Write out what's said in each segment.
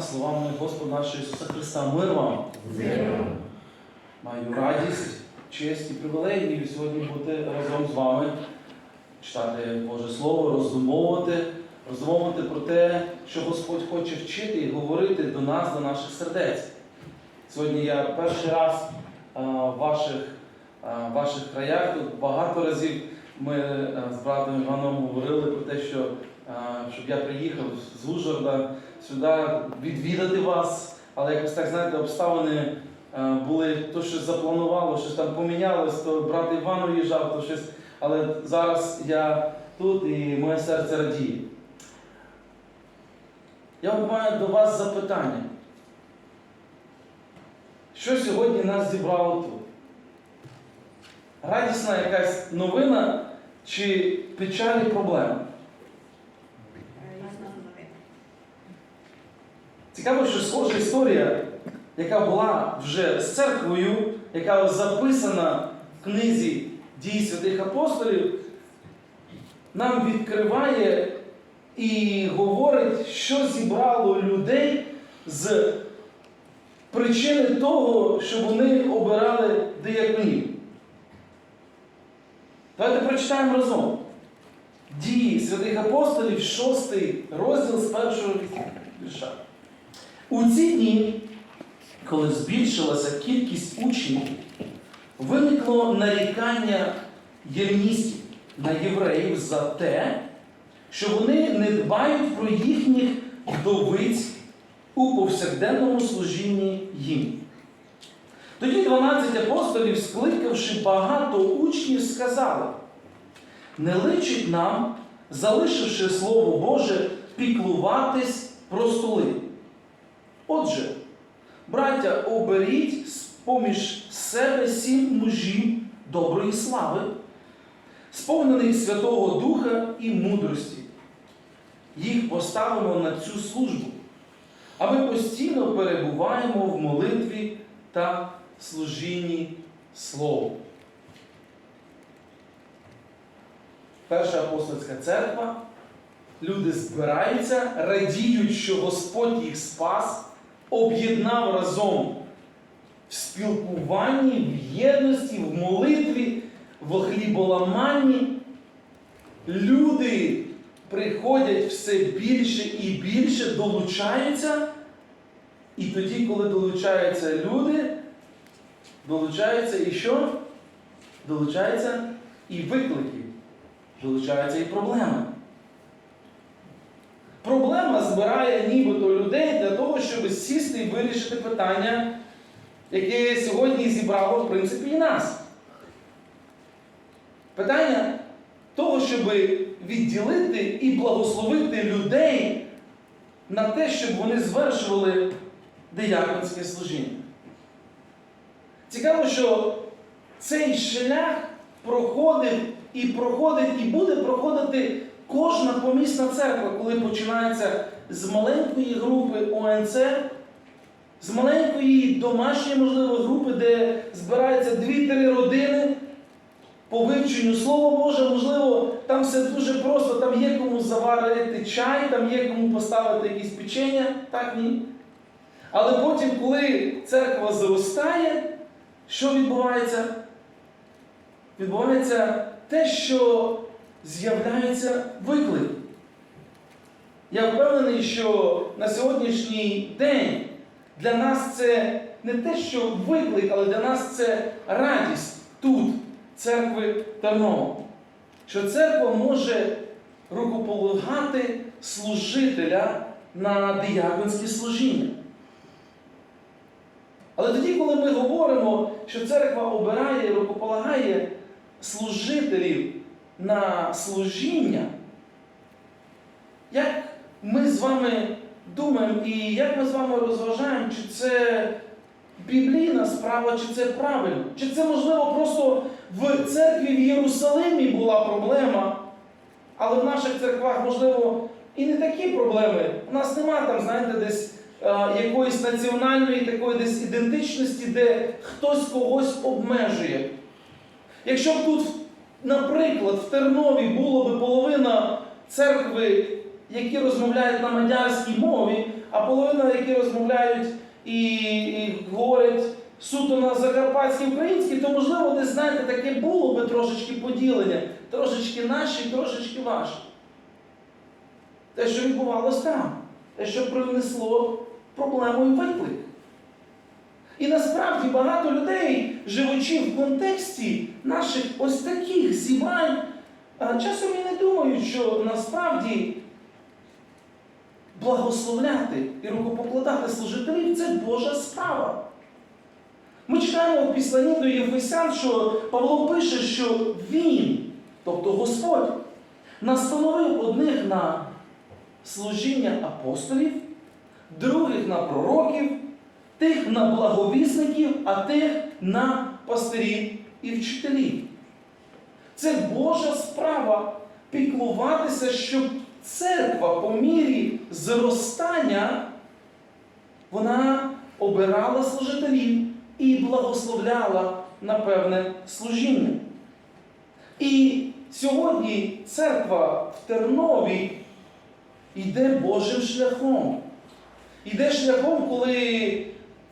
слова, словами Господа нашого Ісуса Христа. Мир вам! Маю радість, честь і привілегію сьогодні бути разом з вами, читати Боже Слово, роздумовувати, роздумовувати про те, що Господь хоче вчити і говорити до нас, до наших сердець. Сьогодні я перший раз в ваших, в ваших краях. Тут багато разів ми з братом Іваном говорили про те, що щоб я приїхав з Ужгорода сюди відвідати вас, але якось так, знаєте, обставини були, то щось запланувало, щось там помінялось, то брат Іван уїжджав, то щось. Але зараз я тут і моє серце радіє. Я маю до вас запитання. Що сьогодні нас зібрало тут? Радісна якась новина чи печальні проблеми? Цікаво, що схожа історія, яка була вже з церквою, яка записана в книзі дій святих апостолів, нам відкриває і говорить, що зібрало людей з причини того, що вони обирали дияконів. Давайте прочитаємо разом. Дії святих апостолів, 6 розділ з першого вірша. У ці дні, коли збільшилася кількість учнів, виникло нарікання євністів на євреїв за те, що вони не дбають про їхніх вдовиць у повсякденному служінні їм. Тоді 12 апостолів, скликавши багато учнів, сказали: не личить нам, залишивши Слово Боже, піклуватись про столи. Отже, браття, оберіть з-поміж себе сім мужів доброї слави, сповнених Святого Духа і мудрості. Їх поставимо на цю службу, а ми постійно перебуваємо в молитві та служінні Слову. Перша апостольська церква. Люди збираються, радіють, що Господь їх спас, об'єднав разом в спілкуванні, в єдності, в молитві, в хліболаманні. Люди приходять все більше і більше, долучаються. І тоді, коли долучаються люди, долучаються і що? Долучаються і виклики, долучаються і проблеми. Проблема збирає нібито людей для того, щоб сісти і вирішити питання, яке сьогодні зібрало, в принципі, і нас. Питання того, щоб відділити і благословити людей на те, щоб вони звершували дияконське служіння. Цікаво, що цей шлях проходив і проходить, і буде проходити кожна помісна церква, коли починається з маленької групи ОНЦ, з маленької домашньої, можливо, групи, де збираються 2-3 родини по вивченню Слова Боже, можливо, там все дуже просто, там є кому заварити чай, там є кому поставити якісь печення, так ні. Але потім, коли церква зростає, що відбувається? Відбувається те, що з'являється виклик. Я впевнений, що на сьогоднішній день для нас це не те, що виклик, але для нас це радість тут, церкви Тарнова. Що церква може рукополагати служителя на дияконське служіння. Але тоді, коли ми говоримо, що церква обирає і рукополагає служителів на служіння, як ми з вами думаємо і як ми з вами розважаємо, чи це біблійна справа, чи це правильно? Чи це, можливо, просто в церкві в Єрусалимі була проблема, але в наших церквах, можливо, і не такі проблеми. У нас немає там, знаєте, десь е, якоїсь національної такої десь ідентичності, де хтось когось обмежує. Якщо б тут, наприклад, в Тернові було б половина церкви, які розмовляють на мадярській мові, а половина, які розмовляють і, і говорять суто на закарпатській українській, то можливо, десь знаєте, таке було би трошечки поділення, трошечки наші, трошечки ваші. Те, що відбувалося там, те, що привнесло проблему і виклик. І насправді багато людей, живучи в контексті наших ось таких зібрань, а, часом і не думають, що насправді благословляти і рукопокладати служителів це Божа справа. Ми читаємо в післанні до Єфесян, що Павло пише, що Він, тобто Господь, настановив одних на служіння апостолів, других на пророків, тих на благовісників, а тих на пастирів і вчителів. Це Божа справа піклуватися, щоб церква по мірі зростання вона обирала служителів і благословляла на певне служіння. І сьогодні церква в Тернові йде Божим шляхом. Йде шляхом, коли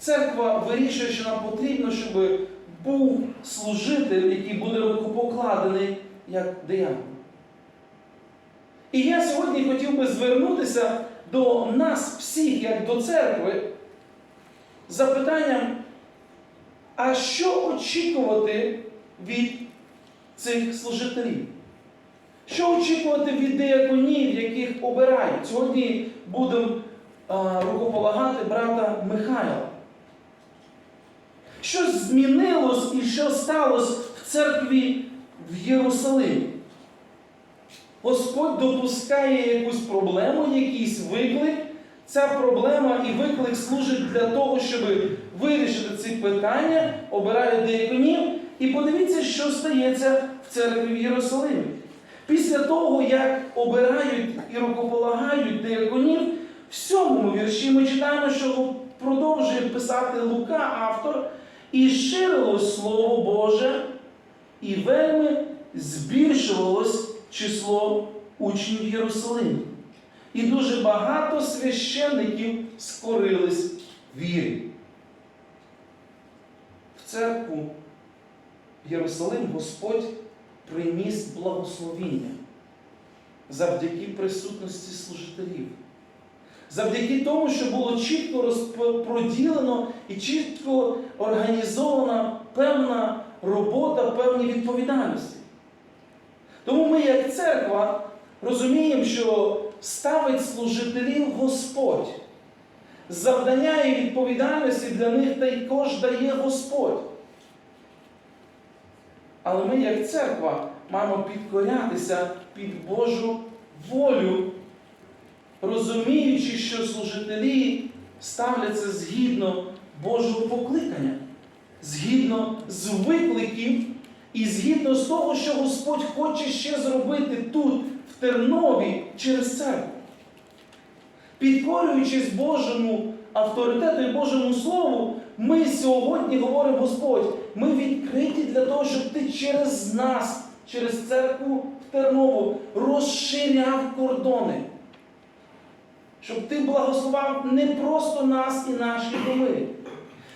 церква вирішує, що нам потрібно, щоб був служитель, який буде рукопокладений як диякон. І я сьогодні хотів би звернутися до нас всіх, як до церкви, з запитанням, а що очікувати від цих служителів? Що очікувати від деяконів, яких обирають? Сьогодні будемо рукополагати брата Михайла. Що змінилось і що сталося в церкві в Єрусалимі? Господь допускає якусь проблему, якийсь виклик. Ця проблема і виклик служить для того, щоб вирішити ці питання, обирають деяконів. І подивіться, що стається в церкві в Єрусалимі. Після того, як обирають і рукополагають деяконів, в сьомому вірші ми читаємо, що продовжує писати Лука, автор, і ширилось Слово Боже, і вельми збільшувалось число учнів Єрусалимі. І дуже багато священників скорились вірі. В церкву Єрусалим Господь приніс благословіння завдяки присутності служителів. Завдяки тому, що було чітко розпроділено і чітко організована певна робота, певні відповідальності. Тому ми, як церква, розуміємо, що ставить служителів Господь. Завдання і відповідальності для них також дає Господь. Але ми, як церква, маємо підкорятися під Божу волю, розуміючи, що служителі ставляться згідно Божого покликання, згідно з викликів і згідно з того, що Господь хоче ще зробити тут, в Тернові, через церкву. Підкорюючись Божому авторитету і Божому Слову, ми сьогодні говоримо, Господь, ми відкриті для того, щоб ти через нас, через церкву в Тернову розширяв кордони. Щоб ти благословав не просто нас і наші доми.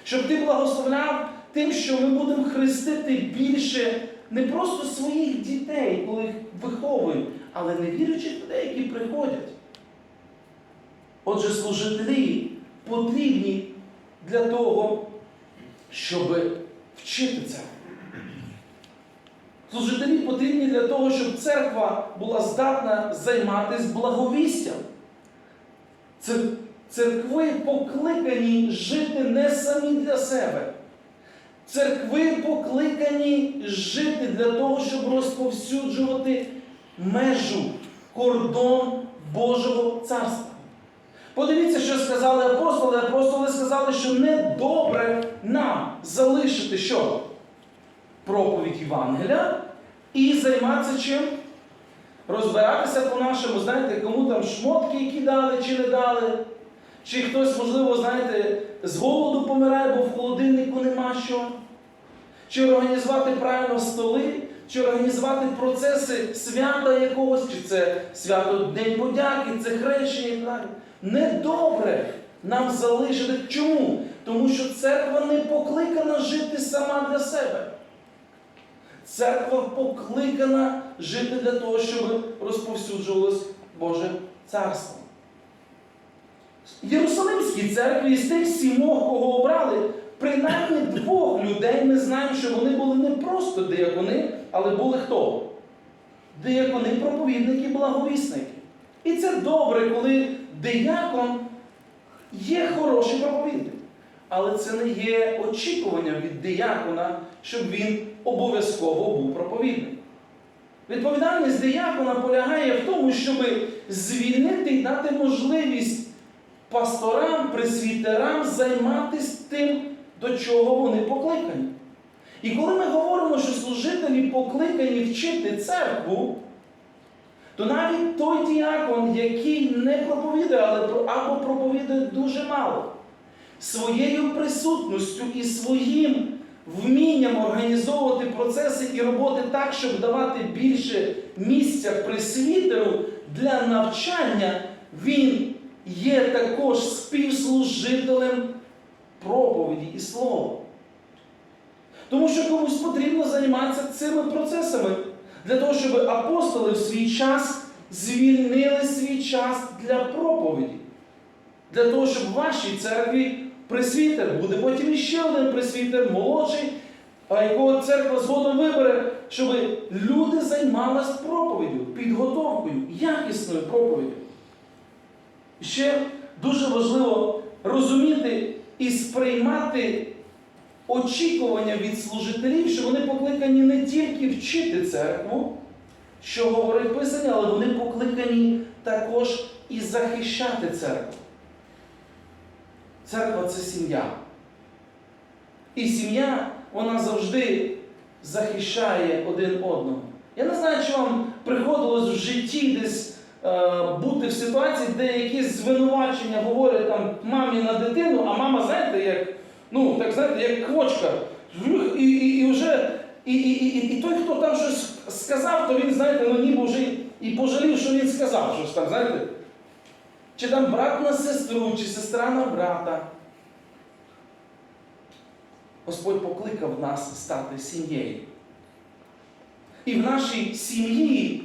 Щоб ти благословляв тим, що ми будемо хрестити більше не просто своїх дітей, коли їх виховуємо, але невіруючих людей, які приходять. Отже, служителі потрібні для того, щоб вчити церкву. Служителі потрібні для того, щоб церква була здатна займатися благовістям. Цер- Церкви покликані жити не самі для себе. Церкви покликані жити для того, щоб розповсюджувати межу, кордон Божого царства. Подивіться, що сказали апостоли. Апостоли сказали, що недобре нам залишити що? Проповідь Євангелія і займатися чим? Розбиратися по-нашому, знаєте, кому там шмотки які дали чи не дали. Чи хтось, можливо, знаєте, з голоду помирає, бо в холодильнику нема що. Чи організувати правильно столи, чи організувати процеси свята якогось, чи це свято День подяки, це хрещення. Недобре нам залишити. Чому? Тому що церква не покликана жити сама для себе. Церква покликана жити для того, щоб розповсюджувалось Боже царство. Єрусалимській церкві з тих сімох, кого обрали, принаймні двох людей ми знаємо, що вони були не просто диякони, але були хто? Диякони, проповідники, благовісники. І це добре, коли диякон є хороший проповідник. Але це не є очікування від диякона, щоб він обов'язково був проповідник. Відповідальність диякона полягає в тому, щоб звільнити і дати можливість пасторам, пресвітерам займатися тим, до чого вони покликані. І коли ми говоримо, що служителі покликані вчити церкву, то навіть той діакон, який не проповідає, але або проповідає дуже мало, своєю присутністю і своїм вмінням організовувати процеси і роботи так, щоб давати більше місця пресвітеру для навчання, він є також співслужителем проповіді і слова. Тому що комусь потрібно займатися цими процесами для того, щоб апостоли в свій час звільнили свій час для проповіді. Для того, щоб в вашій церкві пресвітер, буде потім іще один пресвітер, молодший, а якого церква згодом вибере, щоб люди займалися проповіддю, підготовкою, якісною проповіддю. Ще дуже важливо розуміти і сприймати очікування від служителів, що вони покликані не тільки вчити церкву, що говорить Писання, але вони покликані також і захищати церкву. Церква це сім'я. І сім'я, вона завжди захищає один одного. Я не знаю, чи вам приходилось в житті десь е, бути в ситуації, де якісь звинувачення говорять там мамі на дитину, а мама, знаєте, як, ну, так знаєте, як квочка. І, і, і вже і, і, і, і той, хто там щось сказав, то він, знаєте, ну ніби вже і пожалів, що він сказав щось там, знаєте. Чи там брат на сестру, чи сестра на брата. Господь покликав нас стати сім'єю. І в нашій сім'ї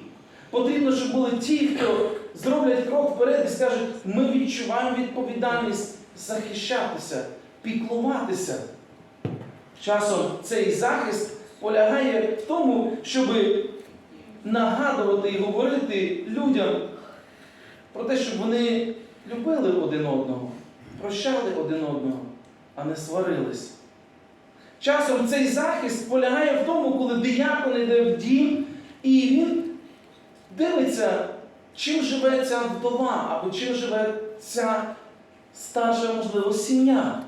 потрібно, щоб були ті, хто зроблять крок вперед і скажуть, ми відчуваємо відповідальність захищатися, піклуватися. Часом цей захист полягає в тому, щоб нагадувати і говорити людям про те, щоб вони любили один одного, прощали один одного, а не сварились. Часом цей захист полягає в тому, коли диякон йде в дім, і він дивиться, чим живе ця вдова, або чим живе ця старша, можливо, сім'я.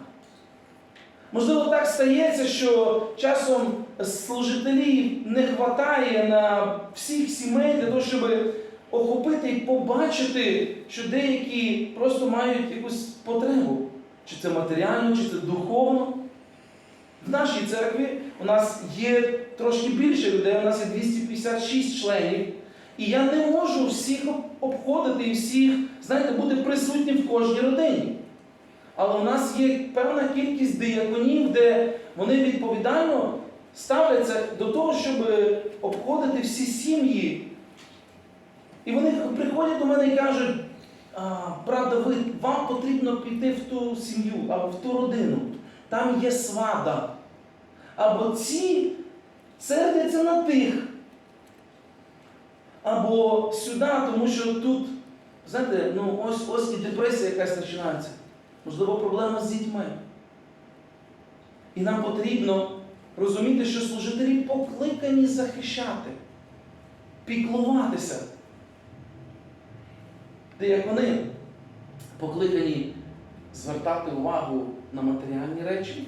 Можливо, так стається, що часом служителів не вистачає на всіх сімей для того, щоб охопити і побачити, що деякі просто мають якусь потребу. Чи це матеріально, чи це духовно. В нашій церкві у нас є трошки більше людей, у нас є 256 членів. І я не можу всіх обходити і всіх, знаєте, бути присутнім в кожній родині. Але у нас є певна кількість дияконів, де вони відповідально ставляться до того, щоб обходити всі сім'ї. І вони приходять до мене і кажуть, брат Давид, вам потрібно піти в ту сім'ю або в ту родину. Там є свада. Або ці сердяться на тих. Або сюди, тому що тут, знаєте, ну ось ось і депресія якась починається. Можливо, проблема з дітьми. І нам потрібно розуміти, що служителі покликані захищати, піклуватися. Де як вони покликані звертати увагу на матеріальні речі.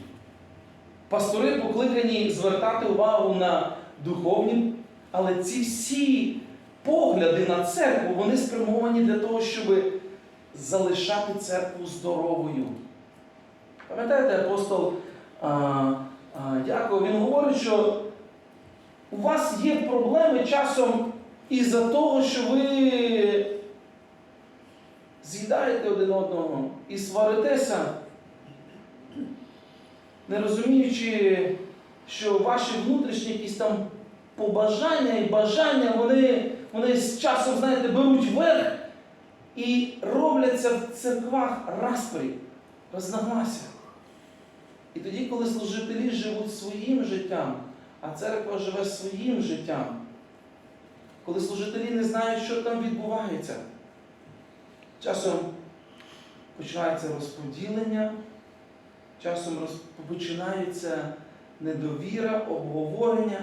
Пастори покликані звертати увагу на духовні, але ці всі погляди на церкву, вони спрямовані для того, щоб залишати церкву здоровою. Пам'ятаєте, апостол а, а, Яков, він говорить, що у вас є проблеми часом із-за того, що ви з'їдаєте один одного і сваритеся, не розуміючи, що ваші внутрішні якісь там побажання і бажання, вони, вони з часом, знаєте, беруть верх і робляться в церквах распорі, рознаглася. І тоді, коли служителі живуть своїм життям, а церква живе своїм життям, коли служителі не знають, що там відбувається, часом починається розподілення, часом роз... починається недовіра, обговорення.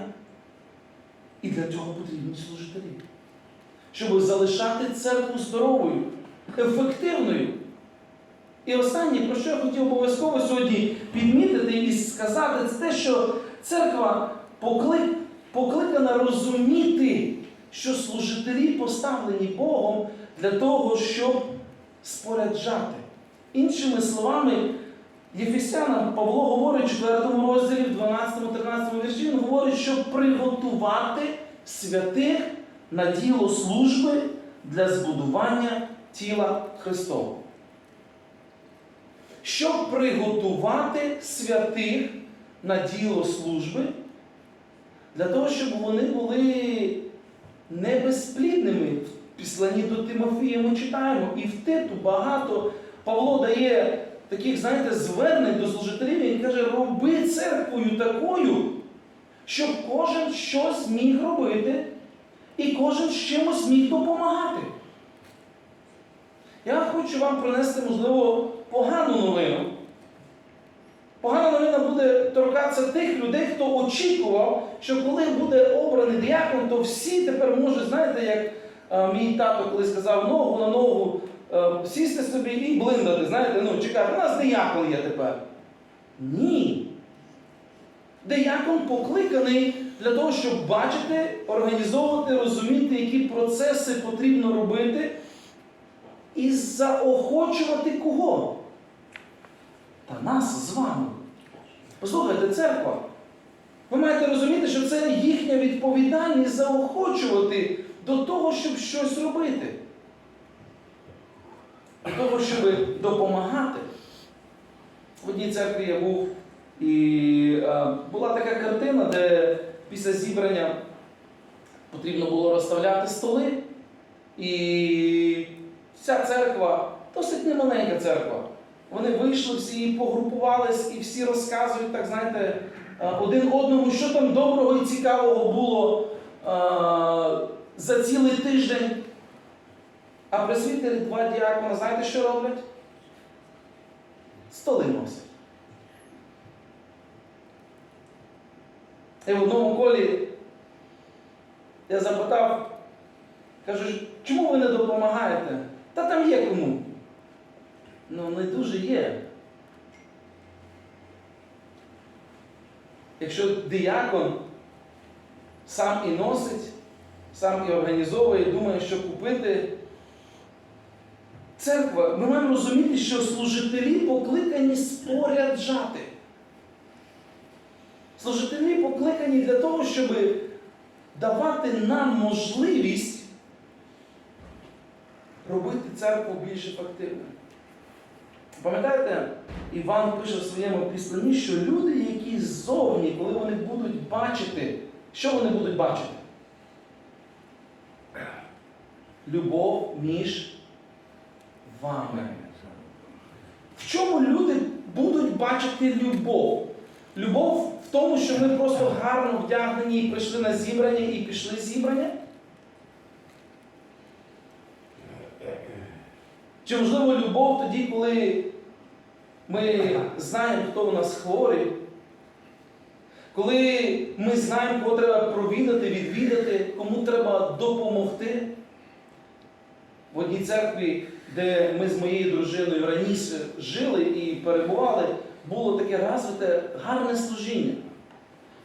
І для цього потрібні служителі. Щоб залишати церкву здоровою, ефективною. І останнє, про що я хотів обов'язково сьогодні підмітити і сказати, це те, що церква покли- покликана розуміти, що служителі поставлені Богом для того, щоб споряджати. Іншими словами, Єфесянам Павло говорить в 4 розділі, в 12-13 вірші, він говорить, щоб приготувати святих на діло служби для збудування тіла Христового. Щоб приготувати святих на діло служби, для того, щоб вони були небезплідними. В післанні до Тимофія ми читаємо, і в Титу багато Павло дає таких, знаєте, звернень до служителів, він каже, роби церквою такою, щоб кожен щось міг робити і кожен з чимось міг допомагати. Я хочу вам принести, можливо, погану новину. Погана новина буде торкатися тих людей, хто очікував, що коли буде обраний діакон, то всі тепер можуть, знаєте, як е, мій тато коли сказав ногу на ногу, е, сісти собі і блиндати. Знаєте, ну чекай, у нас диякон є тепер. Ні. Диякон покликаний для того, щоб бачити, організовувати, розуміти, які процеси потрібно робити, і заохочувати кого? Та нас з вами. Послухайте, церква. Ви маєте розуміти, що це їхня відповідальність заохочувати до того, щоб щось робити. До того, щоб допомагати. В одній церкві я був, і е, була така картина, де після зібрання потрібно було розставляти столи. І вся церква, досить немаленька церква. Вони вийшли всі, погрупувались і всі розказують, так знаєте, е, один одному, що там доброго і цікавого було е, за цілий тиждень. А присвітері два діакона, знаєте, що роблять? Столи носять. І в одному колі я запитав, кажу, чому ви не допомагаєте? Та там є кому. Ну, не дуже є. Якщо диякон сам і носить, сам і організовує, думає, що купити. Церква, ми маємо розуміти, що служителі покликані споряджати. Служителі покликані для того, щоб давати нам можливість робити церкву більш ефективною. Пам'ятаєте, Іван пише в своєму післанні, що люди, які ззовні, коли вони будуть бачити, що вони будуть бачити? Любов між вами. В чому люди будуть бачити любов? Любов в тому, що ми просто гарно вдягнені і прийшли на зібрання і пішли зібрання? Чи можливо любов тоді, коли ми знаємо, хто у нас хворий, коли ми знаємо, кого треба провідати, відвідати, кому треба допомогти? В одній церкві, де ми з моєю дружиною раніше жили і перебували, було таке розвите гарне служіння.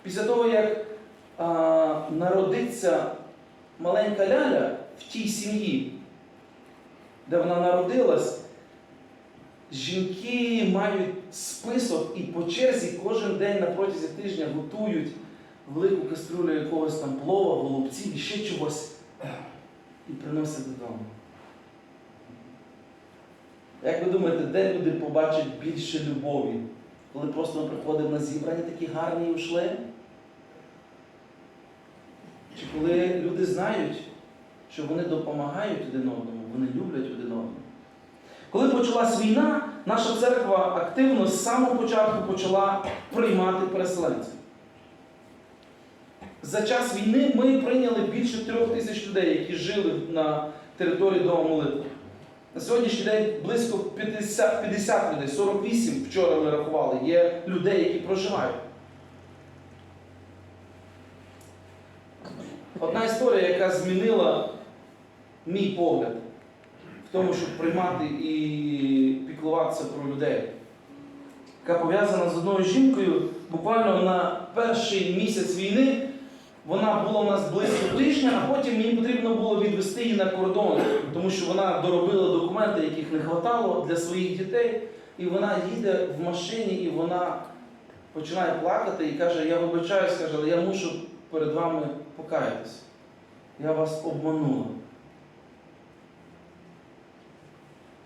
Після того, як а, народиться маленька ляля в тій сім'ї, де вона народилась, жінки мають список і по черзі кожен день на протязі тижня готують велику каструлю якогось там плова, голубців і ще чогось і приносять додому. Як ви думаєте, де люди побачать більше любові? Коли просто ми приходимо на зібрання такі гарні і ушли? Чи коли люди знають, що вони допомагають один одному, вони люблять один одного? Коли почалась війна, наша церква активно з самого початку почала приймати переселенців. За час війни ми прийняли більше трьох тисяч людей, які жили на території Дому молитви. На сьогоднішній день близько 50, 50 людей, 48 вчора ми рахували, є людей, які проживають. Одна історія, яка змінила мій погляд в тому, щоб приймати і піклуватися про людей. Яка пов'язана з одною жінкою, буквально на перший місяць війни вона була у нас близько тижня, а потім мені потрібно було відвести її на кордон, тому що вона доробила документи, яких не вистачало для своїх дітей. І вона їде в машині, і вона починає плакати і каже: Я вибачаюсь, каже, але я мушу перед вами покаятися. Я вас обманула.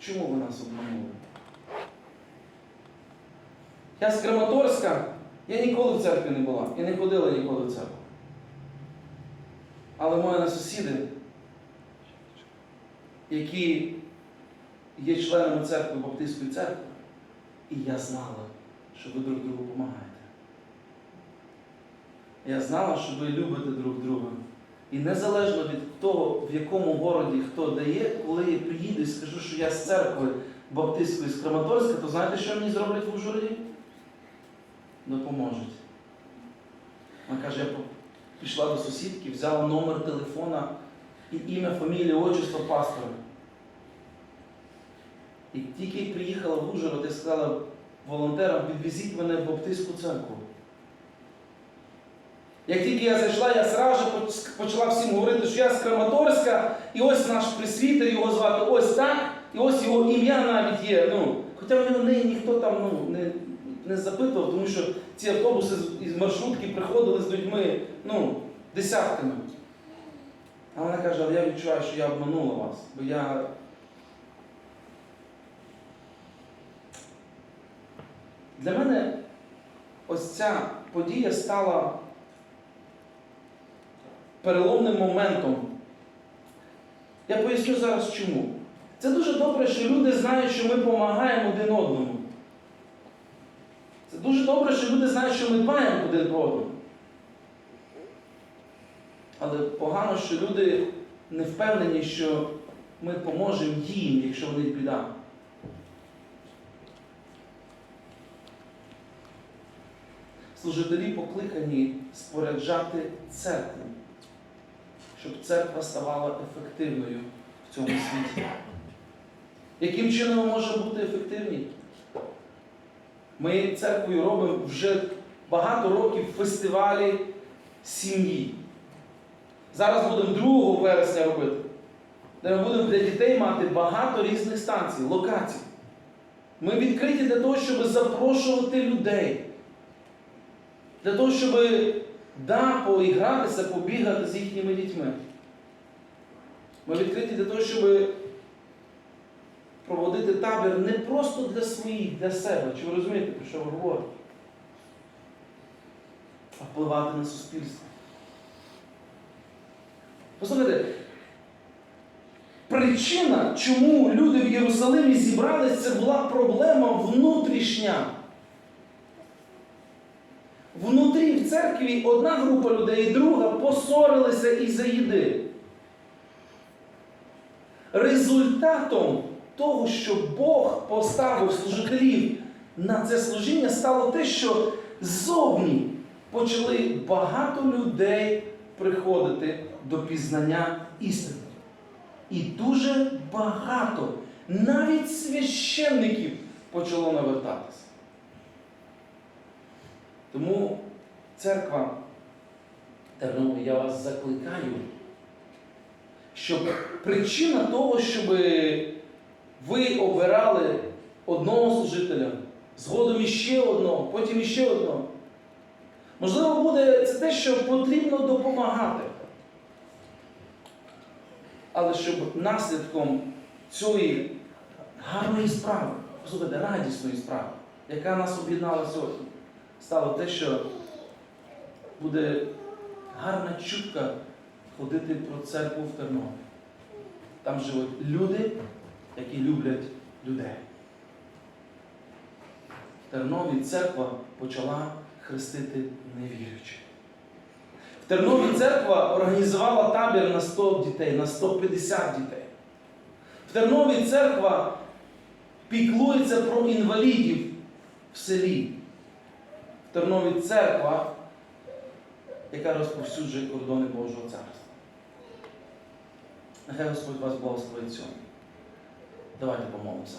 Чому ви нас обманули? Я з Краматорська, я ніколи в церкві не була. І не ходила ніколи в церкву. Але мої на сусіди, які є членами церкви Баптистської церкви, і я знала, що ви друг другу допомагаєте. Я знала, що ви любите друг друга. І незалежно від того, в якому городі хто дає, коли я приїду і скажу, що я з церкви Баптистської з Краматорська, то знаєте, що мені зроблять в Ужгороді? Допоможуть. Вона каже, я пішла до сусідки, взяла номер телефона і ім'я, фамілія, отчество пастора. І тільки приїхала в Ужгород і сказала волонтерам, відвезіть мене в Баптистську церкву. Як тільки я зайшла, я зразу почала всім говорити, що я з Краматорська, і ось наш присвітер, його звати ось так, і ось його ім'я навіть є. Ну, Хоча в нього неї ніхто там ну, не, не запитував, тому що ці автобуси із маршрутки приходили з людьми ну, десятками. А вона каже, але я відчуваю, що я обманула вас, бо я. Для мене ось ця подія стала переломним моментом. Я поясню зараз чому. Це дуже добре, що люди знають, що ми допомагаємо один одному. Це дуже добре, що люди знають, що ми дбаємо один про одного. Але погано, що люди не впевнені, що ми поможемо їм, якщо в них біда. Служителі покликані споряджати церкву, щоб церква ставала ефективною в цьому світі. Яким чином ми можемо бути ефективні? Ми церквою робимо вже багато років фестивалі сім'ї. Зараз будемо 2 вересня робити, де ми будемо для дітей мати багато різних станцій, локацій. Ми відкриті для того, щоб запрошувати людей. Для того, щоб да, поігратися, побігати з їхніми дітьми. Ми відкриті для того, щоб проводити табір не просто для своїх, для себе. Чи ви розумієте, про що ви говорите? А впливати на суспільство. Послухайте, причина, чому люди в Єрусалимі зібрались, це була проблема внутрішня. Внутрі в церкві одна група людей, і друга посорилися із-за їди. Результатом того, що Бог поставив служителів на це служіння, стало те, що ззовні почали багато людей приходити до пізнання істини. І дуже багато, навіть священників, почало навертатися. Тому церква Тернове, я вас закликаю, щоб причина того, щоб ви обирали одного служителя, згодом іще одного, потім іще одного. Можливо, буде це те, що потрібно допомагати. Але щоб наслідком цієї гарної справи, послухайте, радісної справи, яка нас об'єднала сьогодні, стало те, що буде гарна чутка ходити про церкву в Тернові. Там живуть люди, які люблять людей. В Тернові церква почала хрестити невіруючих. В Тернові церква організувала табір на 100 дітей, на 150 дітей. В Тернові церква піклується про інвалідів в селі. Тернові церква, яка розповсюджує кордони Божого царства. Нехай Господь вас благословить цьому. Давайте помолимося.